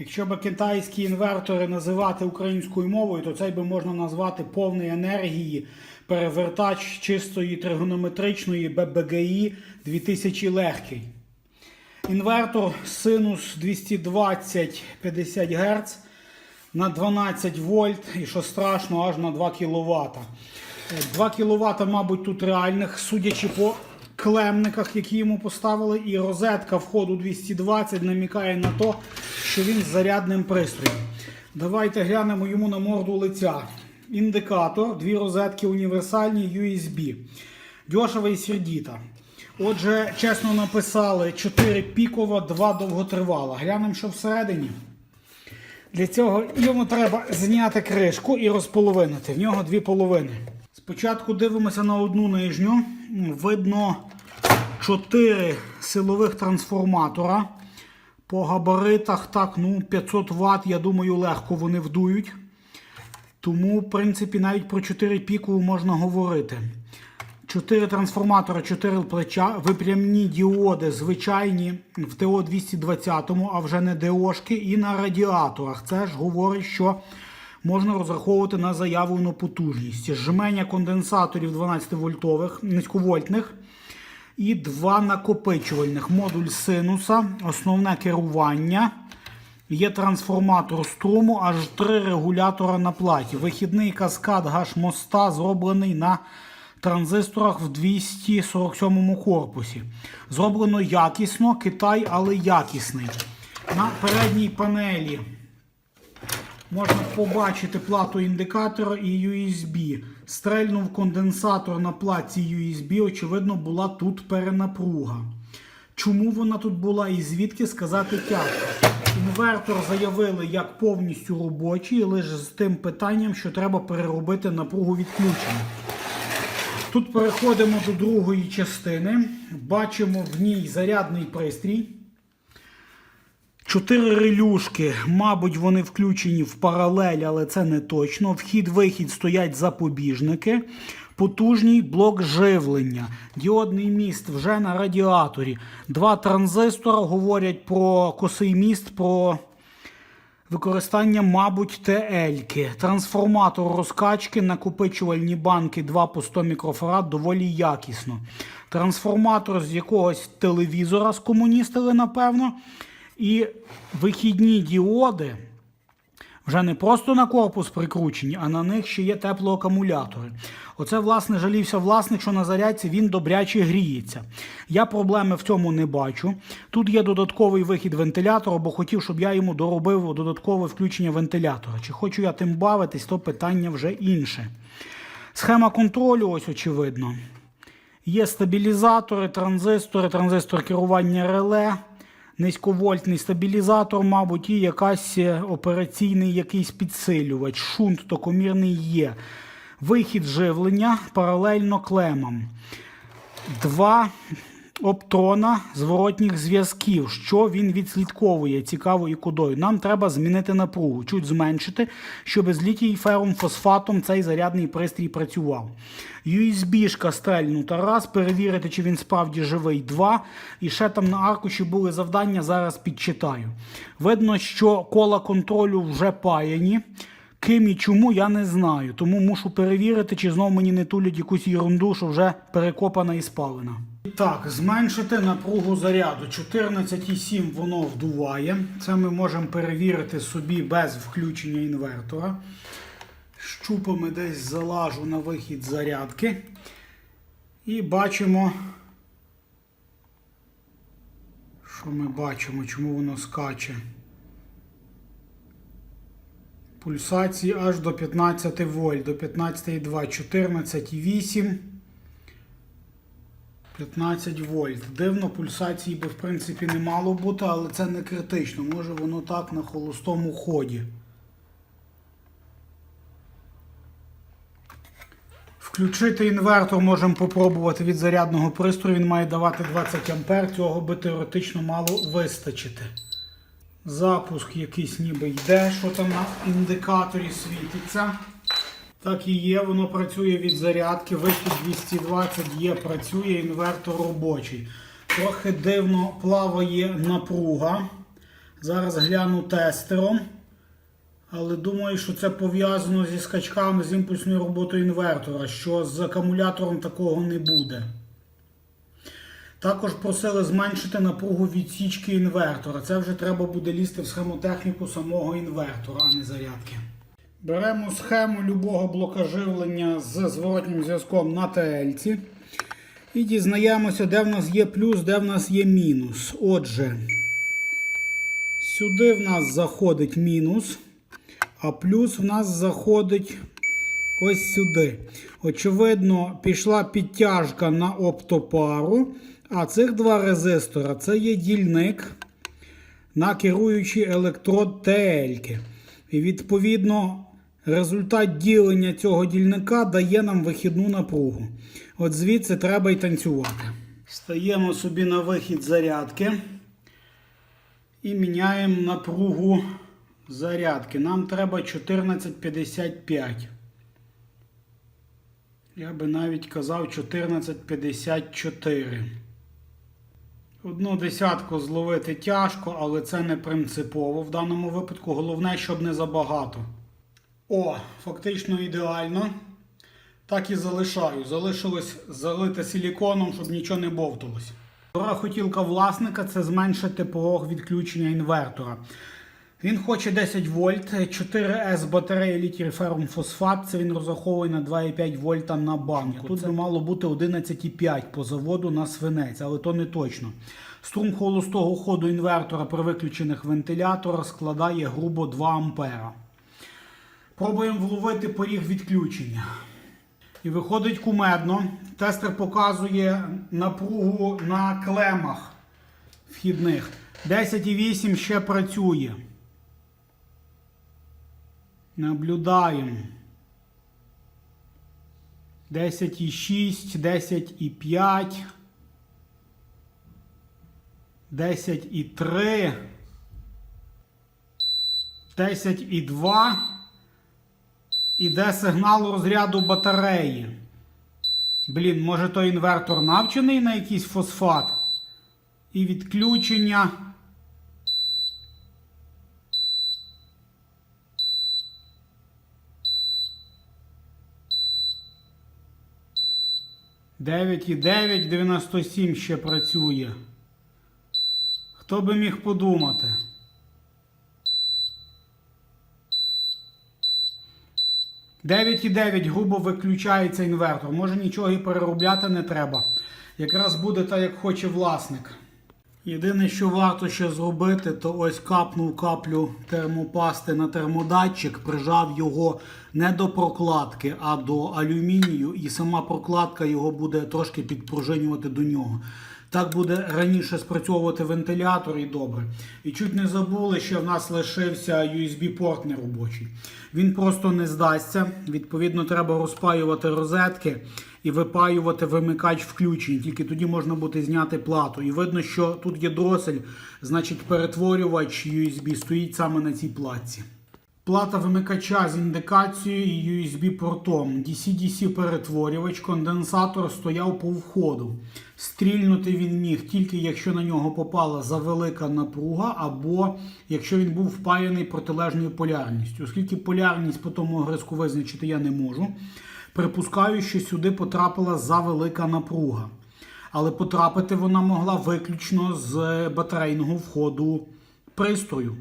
Якщо би китайські інвертори називати українською мовою, то цей би можна назвати повний енергії перевертач чистої тригонометричної ББГІ 2000 легкий. Інвертор синус 220 50 Гц на 12 вольт і що страшно, аж на 2 кВт. 2 кВт, мабуть, тут реальних, судячи по клемниках, які йому поставили, і розетка входу 220 намікає на те, що він з зарядним пристроєм. Давайте глянемо йому на морду лиця. Індикатор, дві розетки універсальні USB. Дьошева і сердіта. Отже, чесно написали 4 пікова, 2 довготривала. Глянемо, що всередині. Для цього йому треба зняти кришку і розполовинити. В нього дві половини. Спочатку дивимося на одну нижню. Видно 4 силових трансформатора. По габаритах так, ну 500 Вт, я думаю, легко вони вдують. Тому, в принципі, навіть про 4 піку можна говорити. 4 трансформатори, 4 плеча, випрямні діоди, звичайні в ТО-220, а вже не ДОшки, і на радіаторах. Це ж говорить, що можна розраховувати на заявлену потужність. Жменя конденсаторів 12 вольтових, низьковольтних і два накопичувальних. Модуль синуса, основне керування. Є трансформатор струму, аж три регулятора на платі. Вихідний каскад гаш-моста зроблений на транзисторах в 247 корпусі. Зроблено якісно, Китай, але якісний. На передній панелі можна побачити плату індикатора і USB. Стрельнув конденсатор на платі USB, очевидно, була тут перенапруга. Чому вона тут була і звідки сказати тяжко. Інвертор заявили як повністю робочий, лише з тим питанням, що треба переробити напругу відключення. Тут переходимо до другої частини. Бачимо в ній зарядний пристрій. Чотири релюшки, мабуть, вони включені в паралель, але це не точно. Вхід-вихід стоять запобіжники. Потужний блок живлення. Діодний міст вже на радіаторі. Два транзистора говорять про косий міст, про використання, мабуть, ТЛ-ки. Трансформатор розкачки, накопичувальні банки 2 по 100 мікрофарад доволі якісно. Трансформатор з якогось телевізора скомуністили, напевно. І вихідні діоди вже не просто на корпус прикручені, а на них ще є теплоакумулятори. Оце, власне, жалівся власник, що на зарядці він добряче гріється. Я проблеми в цьому не бачу. Тут є додатковий вихід вентилятора, бо хотів, щоб я йому доробив додаткове включення вентилятора. Чи хочу я тим бавитись, то питання вже інше. Схема контролю, ось очевидно. Є стабілізатори, транзистори, транзистор керування реле низьковольтний стабілізатор, мабуть, і якась е, операційний якийсь підсилювач. Шунт токомірний є. Вихід живлення паралельно клемам. Два оптона зворотніх зв'язків. Що він відслідковує цікаво і кудою. Нам треба змінити напругу, чуть зменшити, щоб з літій фером фосфатом цей зарядний пристрій працював. USB-шка стрельнута раз, перевірити, чи він справді живий. Два. І ще там на аркуші були завдання, зараз підчитаю. Видно, що кола контролю вже паяні. Ким і чому я не знаю, тому мушу перевірити, чи знову мені не тулять якусь ерунду, що вже перекопана і спалена. Так, зменшити напругу заряду. 14,7 воно вдуває. Це ми можемо перевірити собі без включення інвертора. Щупами десь залажу на вихід зарядки. І бачимо, що ми бачимо, чому воно скаче. Пульсації аж до 15 вольт, до 15,2, 14,8, 15 вольт. Дивно, пульсації би в принципі не мало бути, але це не критично. Може воно так на холостому ході. Включити інвертор можемо попробувати від зарядного пристрою. Він має давати 20 А. Цього би теоретично мало вистачити. Запуск якийсь ніби йде, що там на індикаторі світиться. Так і є, воно працює від зарядки. Вихід 220 є, працює, інвертор робочий. Трохи дивно плаває напруга. Зараз гляну тестером. Але думаю, що це пов'язано зі скачками з імпульсною роботою інвертора, що з акумулятором такого не буде. Також просили зменшити напругу відсічки інвертора. Це вже треба буде лізти в схемотехніку самого інвертора, а не зарядки. Беремо схему любого блока живлення з зворотнім зв'язком на ТЛ. І дізнаємося, де в нас є плюс, де в нас є мінус. Отже, сюди в нас заходить мінус, а плюс в нас заходить ось сюди. Очевидно, пішла підтяжка на оптопару, а цих два резистора це є дільник на керуючий електрод ТЛ. І відповідно результат ділення цього дільника дає нам вихідну напругу. От звідси треба й танцювати. Стаємо собі на вихід зарядки і міняємо напругу зарядки. Нам треба 1455. Я би навіть казав 1454. Одну десятку зловити тяжко, але це не принципово в даному випадку. Головне, щоб не забагато. О, фактично ідеально. Так і залишаю. Залишилось залити силіконом, щоб нічого не бовталось. Друга хотілка власника це зменшити порог відключення інвертора. Він хоче 10 вольт, 4С батарея літій ферум фосфат. Це він розраховує на 2,5 вольта на банку. Тут би мало бути 11,5 по заводу на свинець, але то не точно. Струм холостого ходу інвертора при виключених вентиляторах складає грубо 2 ампера. Пробуємо вловити поріг відключення. І виходить кумедно. Тестер показує напругу на клемах вхідних. 10,8 ще працює. Наблюдаємо. 10,6, 10,5. 10,3. 10,2. Іде сигнал розряду батареї. Блін, може той інвертор навчений на якийсь фосфат? І відключення. Дев'ять і дев'ять, дев'яносто сім ще працює. Хто би міг подумати? Дев'ять і дев'ять грубо виключається інвертор. Може нічого і переробляти не треба. Якраз буде так, як хоче власник. Єдине, що варто ще зробити, то ось капнув каплю термопасти на термодатчик, прижав його не до прокладки, а до алюмінію, і сама прокладка його буде трошки підпружинювати до нього. Так буде раніше спрацьовувати вентилятор і добре. І чуть не забули, що в нас лишився USB-порт неробочий. Він просто не здасться. Відповідно, треба розпаювати розетки і випаювати вимикач включень. Тільки тоді можна буде зняти плату. І видно, що тут є дросель, значить перетворювач USB стоїть саме на цій платці. Плата вимикача з індикацією і USB-портом. DC-DC перетворювач, конденсатор стояв по входу. Стрільнути він міг тільки якщо на нього попала завелика напруга, або якщо він був впаяний протилежною полярністю. Оскільки полярність по тому гризку визначити я не можу, припускаю, що сюди потрапила завелика напруга. Але потрапити вона могла виключно з батарейного входу пристрою.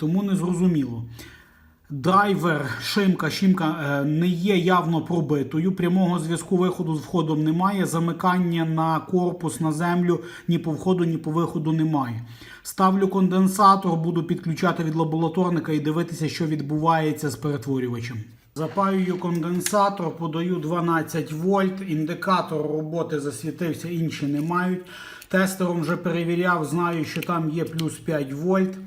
Тому не зрозуміло. Драйвер, шимка, шимка е, не є явно пробитою. Прямого зв'язку виходу з входом немає. Замикання на корпус на землю ні по входу, ні по виходу немає. Ставлю конденсатор, буду підключати від лабораторника і дивитися, що відбувається з перетворювачем. Запаюю конденсатор, подаю 12 вольт. Індикатор роботи засвітився, інші не мають. Тестером вже перевіряв, знаю, що там є плюс 5 вольт.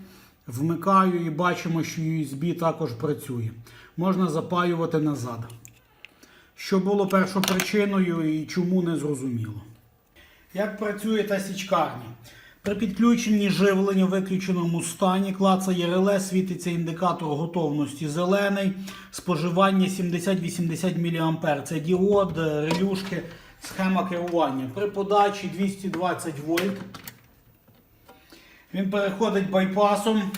Вмикаю і бачимо, що USB також працює. Можна запаювати назад. Що було першопричиною і чому не зрозуміло. Як працює та січкарня? При підключенні живлення в виключеному стані клацає реле, світиться індикатор готовності зелений, споживання 70-80 мА. Це діод, релюшки, схема керування. При подачі 220 вольт. Він переходить байпасом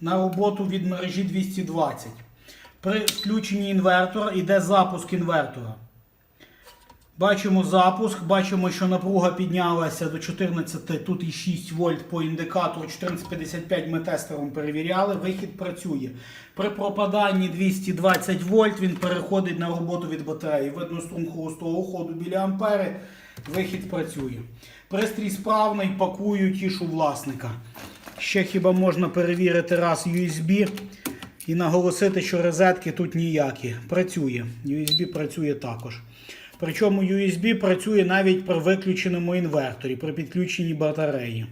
на роботу від мережі 220. При включенні інвертора йде запуск інвертора. Бачимо запуск, бачимо, що напруга піднялася до 14, тут і 6 вольт по індикатору 1455 ми тестером перевіряли, вихід працює. При пропаданні 220 вольт він переходить на роботу від батареї. Видно струм холостого ходу біля ампери, вихід працює. Пристрій справний, пакую тішу власника. Ще хіба можна перевірити раз USB і наголосити, що розетки тут ніякі. Працює. USB працює також. Причому USB працює навіть при виключеному інверторі, при підключенні батареї.